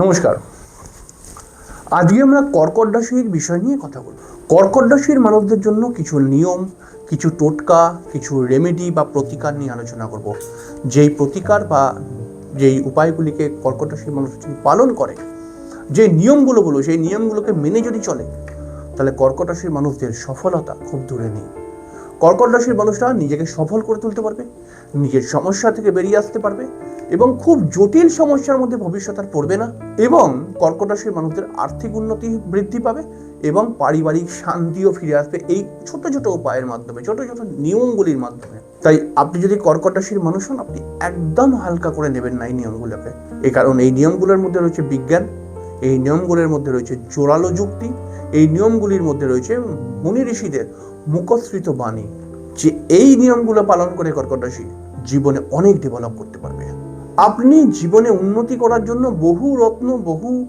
নমস্কার। আজকে আমরা কর্কট রাশির বিষয় নিয়ে কথা বলব। কর্কট রাশির মানুষদের জন্য কিছু নিয়ম, কিছু টোটকা, কিছু রেমেডি বা প্রতিকার নিয়ে আলোচনা করব। যেই প্রতিকার বা যেই উপায়গুলিকে কর্কট রাশির মানুষ পালন করে, যে নিয়মগুলো বলো, সেই নিয়মগুলোকে মেনে যদি চলে, তাহলে কর্কট রাশির মানুষদের সফলতা খুব দূরে নেই। কর্কট রাশির মানুষরা নিজেকে সফল করে তুলতে পারবে, নিজের সমস্যা থেকে বেরিয়ে আসতে পারবে এবং খুব জটিল সমস্যার মধ্যে ভবিষ্যৎ আর পড়বে না। এবং কর্কট রাশির মানুষদের আর্থিক উন্নতি বৃদ্ধি পাবে এবং পারিবারিক শান্তিও ফিরে আসবে এই ছোট ছোট উপায়ের মাধ্যমে, ছোট ছোট নিয়মগুলির মাধ্যমে। তাই আপনি যদি কর্কট রাশির মানুষ হন, আপনি একদম হালকা করে নেবেন না এই নিয়মগুলোকে। এই কারণ এই নিয়মগুলোর মধ্যে রয়েছে বিজ্ঞান, এই নিয়মগুলোর মধ্যে রয়েছে জোরালো যুক্তি, এই নিয়মগুলির মধ্যে রয়েছে মুনি ঋষিদের মুখশ্রিত বাণী যে এই নিয়মগুলো পালন করে কর্কট রাশি জীবনে অনেক ডেভেলপ করতে পারবে। আপনি জীবনে উন্নতি করার জন্য বহু রত্ন, বহু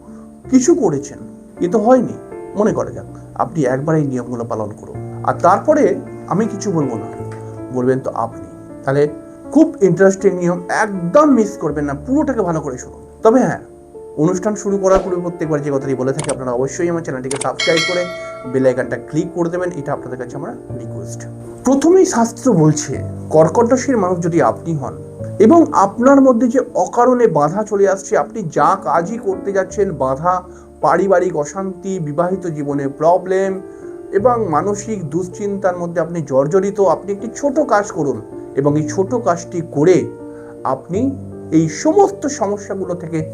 কিছু করেছেন। কিন্তু হয়নি। মনে করা যাক, আপনি একবার এই নিয়মগুলো পালন করুন। আর তারপরে আমি কিছু বলব না। বলবেন তো আপনি। তাহলে খুব ইন্টারেস্টিং নিয়ম, একদম মিস করবেন না, পুরোটাকে ভালো করে শুনুন। তবে হ্যাঁ অনুষ্ঠান শুরু করার পূর্বে প্রত্যেকবার যে কথাটি বলে থাকি, আপনারা অবশ্যই আমার চ্যানেলটিকে সাবস্ক্রাইব করে বেল আইকনটা ক্লিক করে দেবেন। এটা আপনাদের কাছে আমার রিকোয়েস্ট প্রথমেই শাস্ত্র বলছে কর্কট রাশির মানুষ যদি আপনি হন এবং আপনার মধ্যে যে অকারণে বাধা চলে আসছে, আপনি যা কাজই করতে যাচ্ছেন, বাধা, পারিবারিক অশান্তি, বিবাহিত জীবনে প্রবলেম এবং মানসিক দুশ্চিন্তার মধ্যে আপনি জর্জরিত, আপনি একটি ছোট কাজ করুন এবং এই ছোট কাজটি করে আপনি এই সমস্ত সমস্যাগুলো থেকে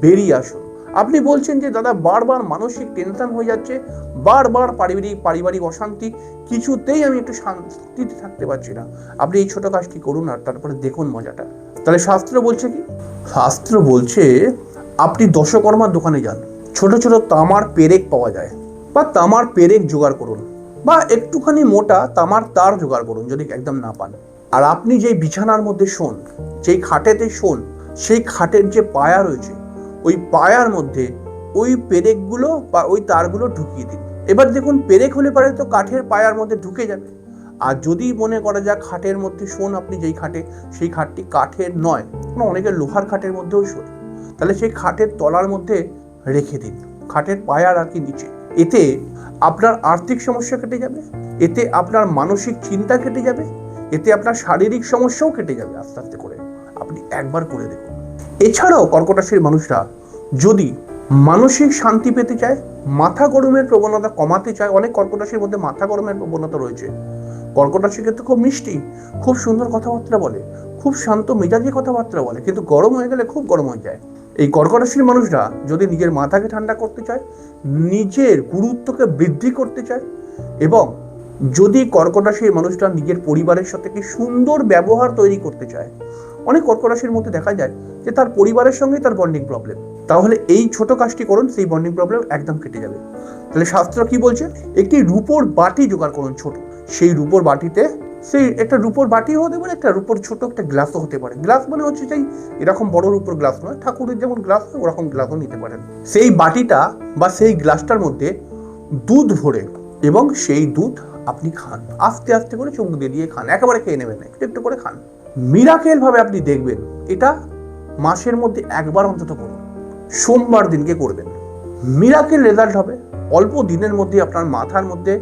বেরিয়ে আসুন। আপনি বলছেন যে, দাদা, বারবার মানসিক টেনশন হয়ে যাচ্ছে, বারবার পারিবারিক পারিবারিক অশান্তি, কিছুতেই আমি একটু শান্তিতে থাকতে পারছি না। আপনি এই ছোট কাজটি করুন আর তারপরে দেখুন মজাটা। তাহলে শাস্ত্র বলছে কি? শাস্ত্র বলছে, আপনি দশকর্মার দোকানে যান। ছোট ছোট তামার পেরেক পাওয়া যায়। বা তামার পেরেক জোগাড় করুন। বা একটুখানি মোটা তামার তার জোগাড় করুন, যদি একদম না পান। আর আপনি যেই বিছানার মধ্যে শোন, যেই খাটেতে শোন, সেই খাটের যে পায়া রয়েছে ওই পায়ার মধ্যে ওই পেরেকগুলো বা ওই তারগুলো ঢুকিয়ে দিন এবার দেখুন পেরেক হলে পারে তো কাঠের পায়ার মধ্যে ঢুকে যাবে। আর যদি মনে করা যাক খাটের মধ্যে, শোন আপনি যেই খাটে, সেই খাটটি কাঠের নয়, কোনো অনেকে লোহার খাটের মধ্যেও শোন তাহলে সেই খাটের তলার মধ্যে রেখে দিন। খাটের পায়ার আর কি নিচে। এতে আপনার আর্থিক সমস্যা কেটে যাবে, এতে আপনার মানসিক চিন্তা কেটে যাবে, এতে আপনার শারীরিক সমস্যাও কেটে যাবে আস্তে আস্তে করে। আপনি একবার করে দেখুন। এছাড়াও কর্কট রাশির মানুষরা যদি মানসিক শান্তি পেতে চায়, মাথা গরমের প্রবণতা কমাতে চায়, অনেক কর্কট রাশির মধ্যে মাথা গরমের প্রবণতা রয়েছে। কর্কট রাশি কিন্তু খুব মিষ্টি, খুব সুন্দর কথাবার্তা বলে, খুব শান্ত মেজাজি কথাবার্তা বলে, কিন্তু গরম হয়ে গেলে খুব গরম হয়ে যায়। এই কর্কট রাশির মানুষরা যদি নিজের মাথাকে ঠান্ডা করতে চায়, নিজের গুরুত্বকে বৃদ্ধি করতে চায় এবং যদি কর্কট রাশির মানুষরা নিজের পরিবারের সাথে কি সুন্দর ব্যবহার তৈরি করতে চায়, অনেক কর্কট রাশির মধ্যে দেখা যায় যে তার পরিবারের সঙ্গে তার বন্ডিং প্রবলেম তাহলে এই ছোট কাজটি করুন, সেই বন্ডিং প্রবলেম একদম কেটে যাবে। তাহলে শাস্ত্র কি বলছে? একটি রূপোর বাটি জোগাড় করুন ছোট। সেই রূপোর বাটিতে, সেই একটা রূপোর বাটি হতে পারে, একটা রূপোর ছোট একটা গ্লাসও হতে পারে। গ্লাস মানে হচ্ছে সেই এরকম বড় রূপোর গ্লাস নয়, ঠাকুরের যেমন গ্লাস হয়, ওরকম গ্লাসও নিতে পারেন। সেই বাটিটা বা সেই গ্লাসটার মধ্যে দুধ ভরে এবং সেই দুধ আপনি খান। আস্তে আস্তে করে চুমুক দিয়ে দিয়ে খান। একেবারে খেয়ে নেবেন একটু একটু করে খান। মিরাকেল ভাবে আপনি দেখবেন, এটা মাসের মধ্যে একবার অন্তত করুন। সোমবার দিনকে করবেন। মিরাকেল রেজাল্ট হবে। অল্প দিনের মধ্যে আপনার মাথার মধ্যে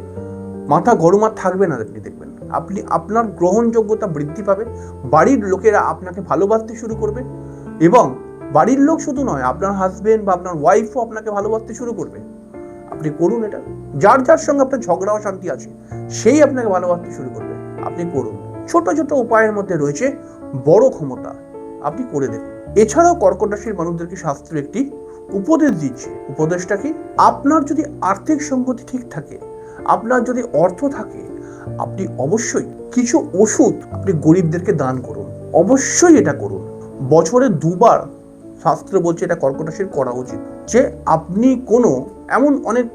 মাথা গরম আর থাকবে না আপনি দেখবেন। আপনি আপনার গ্রহণযোগ্যতা বৃদ্ধি পাবে। বাড়ির লোকেরা আপনাকে ভালোবাসতে শুরু করবে এবং বাড়ির লোক শুধু নয়, আপনার হাজবেন্ড বা আপনার ওয়াইফও আপনাকে ভালোবাসতে শুরু করবে। আপনি করুন এটা। যার যার সঙ্গে আপনার ঝগড়া অশান্তি আছে, সেই আপনাকে ভালোবাসতে শুরু করবে। আপনি করুন। ছোট ছোট উপায়ের মধ্যে রয়েছে বড় ক্ষমতা আপনি করে দেখুন। এছাড়াও কর্কট রাশির মানুষদেরকে শাস্ত্র একটি উপদেশ দিচ্ছে। উপদেশটা কি? আপনার যদি আর্থিক সঙ্গতি ঠিক থাকে, আপনার যদি অর্থ থাকে, আপনি অবশ্যই কিছু ওষুধ আপনি গরিবদেরকে দান করুন। অবশ্যই এটা করুন। বছরে দুবার শাস্ত্র বলছে এটা কর্কট রাশির করা উচিত যে আপনি কোনো এমন অনেক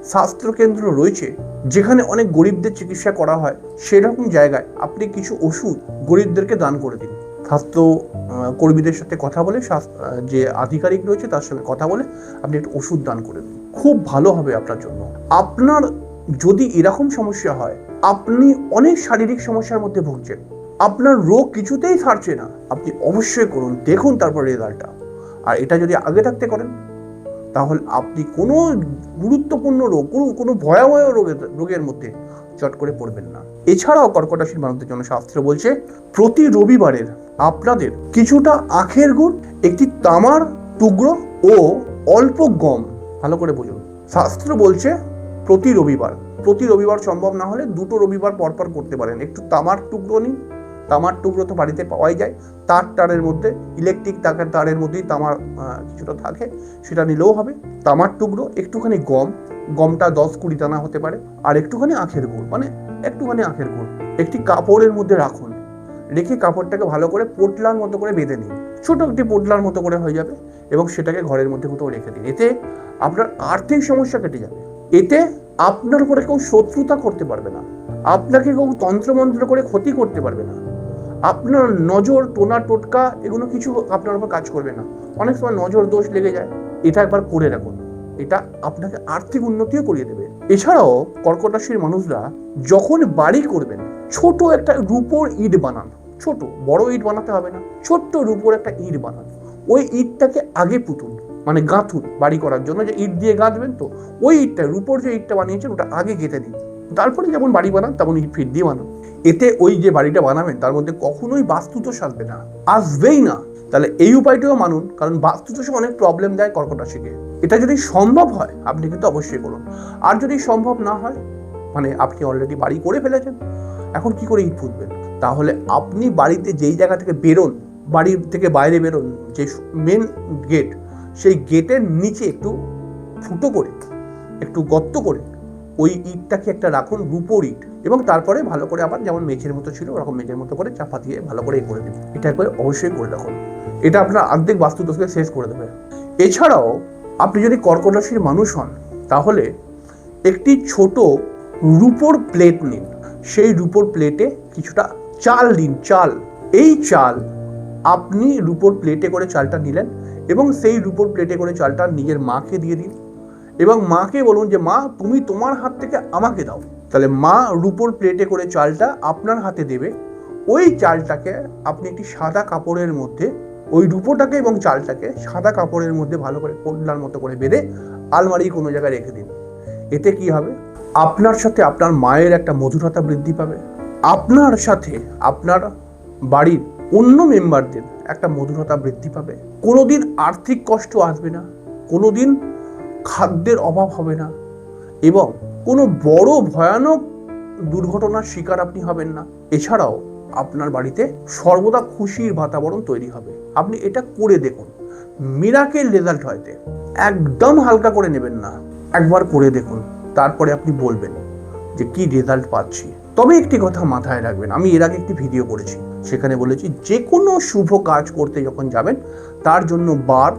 আহ, স্বাস্থ্য কেন্দ্র রয়েছে যেখানে অনেক গরিবদের চিকিৎসা করা হয়। সেরকম জায়গায় আপনি কিছু ওষুধ গরিবদেরকে দান করে দিন। স্বাস্থ্য কর্মীদের সাথে কথা বলে যে আধিকারিক রয়েছে তার সঙ্গে কথা বলে আপনি একটু ওষুধ দান করে দিন। খুব ভালো হবে আপনার জন্য। আপনার যদি এরকম সমস্যা হয় আপনি অনেক শারীরিক সমস্যার মধ্যে ভুগছেন। আপনার রোগ কিছুতেই সারছে না। আপনি অবশ্যই করুন দেখুন তারপর রেজাল্টটা আর এটা যদি আগে থাকতে করেন তাহলে আপনি কোনো গুরুত্বপূর্ণ রোগ, কোনো কোনো ভয়াবহ রোগের রোগের মধ্যে চট করে পড়বেন না। এছাড়াও কর্কট রাশির মানুষদের জন্য শাস্ত্র বলছে, প্রতি রবিবারের আপনাদের কিছুটা আখের গুড়, একটি তামার টুকরো ও অল্প গম। ভালো করে বুঝুন। শাস্ত্র বলছে, প্রতি রবিবার। প্রতি রবিবার সম্ভব না হলে দুটো রবিবার পরপর করতে পারেন। একটু তামার টুকরো নিন তামার টুকরো তো বাড়িতে পাওয়াই যায়। তার তারের মধ্যে ইলেকট্রিক তাকের তারের মধ্যেই তামার কিছুটা থাকে, সেটা নিলেও হবে। তামার টুকরো একটুখানি গম, গমটা দশ কুড়ি দানা হতে পারে, আর একটুখানি আখের গুড় মানে একটুখানি আখের গুড়। একটি কাপড়ের মধ্যে রাখুন। রেখে কাপড়টাকে ভালো করে পোটলার মতো করে বেঁধে নিন। ছোটো একটি পোটলার মতো করে হয়ে যাবে এবং সেটাকে ঘরের মধ্যে কোথাও রেখে দিন। এতে আপনার আর্থিক সমস্যা কেটে যাবে। এতে আপনার উপরে কেউ শত্রুতা করতে পারবে না। আপনাকে কেউ তন্ত্রমন্ত্র করে ক্ষতি করতে পারবে না। আপনার নজর, টোনা, টোটকা, এগুলো কিছু আপনার উপর কাজ করবে না। অনেক সময় নজর, দোষ লেগে যায়। এটা একবার করে রাখুন এটা আপনাকে আর্থিক উন্নতিও করিয়ে দেবে। এছাড়াও কর্কট রাশির মানুষরা যখন বাড়ি করবেন, ছোট একটা রূপোর ইট বানান। ছোট, বড় ইট বানাতে হবে না। ছোট্ট রূপোর একটা ইট বানান। ওই ইটটাকে আগে পুতুন মানে গাঁথুন বাড়ি করার জন্য। যে ইট দিয়ে গাঁথবেন তো, ওই ইটটা, রূপোর যে ইটটা বানিয়েছেন, ওটা আগে গেঁথে দিন। তারপরে যেমন বাড়ি বানান, তেমন ইট ফিট দিয়ে বানান। এতে ওই যে বাড়িটা বানাবেন, তার মধ্যে কখনোই বাস্তু দোষ আসবে না, আসবেই না। তাহলে এই উপায়টাও মানুন, কারণ বাস্তু দোষে অনেক প্রবলেম দেয় কর্কট রাশিকে এটা যদি সম্ভব হয়, আপনি কিন্তু অবশ্যই করুন। আর যদি সম্ভব না হয় মানে আপনি অলরেডি বাড়ি করে ফেলেছেন, এখন কি করে ইট ফুটবেন? তাহলে আপনি বাড়িতে যেই জায়গা থেকে বেরোন বাড়ি থেকে বাইরে বেরোন, যে মেন গেট সেই গেটের নিচে একটু ফুটো করে, একটু গর্ত করে ওই ইটটাকে একটা রাখুন রূপোর ইট এবং তারপরে ভালো করে আবার যেমন মেঝের মতো ছিল, ওরকম মেঝের মতো করে চাপা দিয়ে ভালো করে করে দিন। এটা একবার অবশ্যই করে রাখুন এটা আপনার আর্ধেক বাস্তু দোষকে শেষ করে দেবে। এছাড়াও আপনি যদি কর্কট রাশির মানুষ হন, তাহলে একটি ছোট রূপোর প্লেট নিন। সেই রূপোর প্লেটে কিছুটা চাল দিন, চাল। এই চাল আপনি রূপোর প্লেটে করে চালটা নিলেন এবং সেই রূপোর প্লেটে করে চালটা নিজের মাকে দিয়ে দিন। এবং মাকে বলুন যে, মা, তুমি তোমার হাত থেকে আমাকে দাও। তাহলে মা রুপোর প্লেটে করে চালটা আপনার হাতে দেবে। ওই চালটাকে আপনি একটি সাদা কাপড়ের মধ্যে, ওই রূপোটাকে এবং চালটাকে সাদা কাপড়ের মধ্যে ভালো করে পোটলার মতো করে বেঁধে আলমারি কোনো জায়গায় রেখে দিন। এতে কি হবে? আপনার সাথে আপনার মায়ের একটা মধুরতা বৃদ্ধি পাবে। আপনার সাথে আপনার বাড়ির অন্য মেম্বারদের একটা মধুরতা বৃদ্ধি পাবে। কোনোদিন আর্থিক কষ্ট আসবে না। কোনোদিন খাদ্যের অভাব হবে না এবং কোনো বড় ভয়ানক দুর্ঘটনার শিকার আপনি হবেন না। এছাড়াও আপনার বাড়িতে সর্বদা খুশির বাতাবরণ তৈরি হবে। আপনি এটা করে দেখুন। মিরাকেল রেজাল্ট হয়তে একদম হালকা করে নেবেন না। একবার করে দেখুন। তারপরে আপনি বলবেন যে কি রেজাল্ট পাচ্ছি। তবে একটি কথা মাথায় রাখবেন, আমি এর আগে একটি ভিডিও করেছি। সেখানে বলেছি, যে কোনো শুভ কাজ করতে যখন যাবেন, তার জন্য বার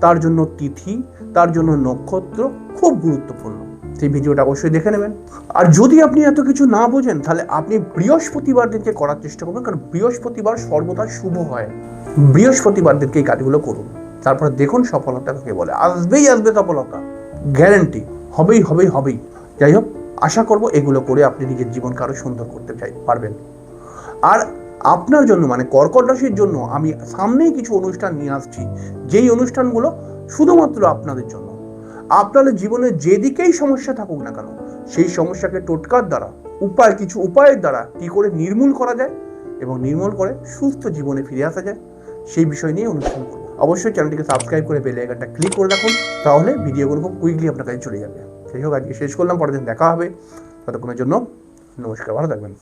তার জন্য তিথি, তার জন্য নক্ষত্র খুব গুরুত্বপূর্ণ। সেই ভিডিওটা অবশ্যই দেখে নেবেন। আর যদি আপনি এত কিছু না বোঝেন, তাহলে আপনি বৃহস্পতিবার দিনকে করার চেষ্টা করবেন কারণ বৃহস্পতিবার সর্বদা শুভ হয়। বৃহস্পতিবার দিনকে এই কাজগুলো করুন। তারপর দেখুন সফলতা কাকে বলে। আসবেই আসবে সফলতা। গ্যারেন্টি। হবেই হবেই হবেই। যাই হোক, আশা করব এগুলো করে আপনি নিজের জীবনকে আরও সুন্দর করতে চাই, পারবেন। আর আপনার জন্য মানে কর্কট রাশির জন্য আমি সামনেই কিছু অনুষ্ঠান নিয়ে আসছি। যেই অনুষ্ঠানগুলো শুধুমাত্র আপনাদের জন্য। আপনাদের জীবনে যেদিকেই সমস্যা থাকুক না কেন, সেই সমস্যাকে টোটকার দ্বারা, উপায়, কিছু উপায়ের দ্বারা কি করে নির্মূল করা যায় এবং নির্মূল করে সুস্থ জীবনে ফিরে আসা যায়, সেই বিষয় নিয়ে অনুষ্ঠান করব। অবশ্যই চ্যানেলটিকে সাবস্ক্রাইব করে বেল আইকনটা ক্লিক করে রাখুন, তাহলে ভিডিওগুলো খুব কুইকলি আপনার কাছে চলে যাবে। সেই হোক, আজকে শেষ করলাম, পরের দিন দেখা হবে। ততক্ষণের জন্য নমস্কার, ভালো থাকবেন।